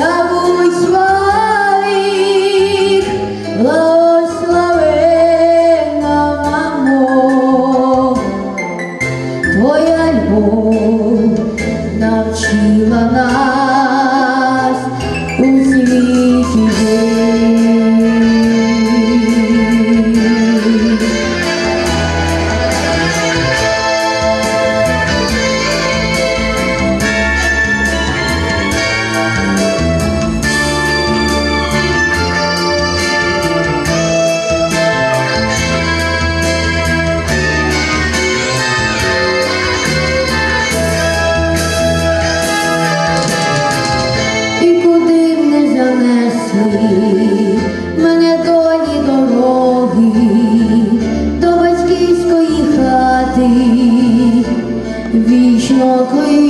Dove мене долі дороги до батьківської хати, вічно кличуть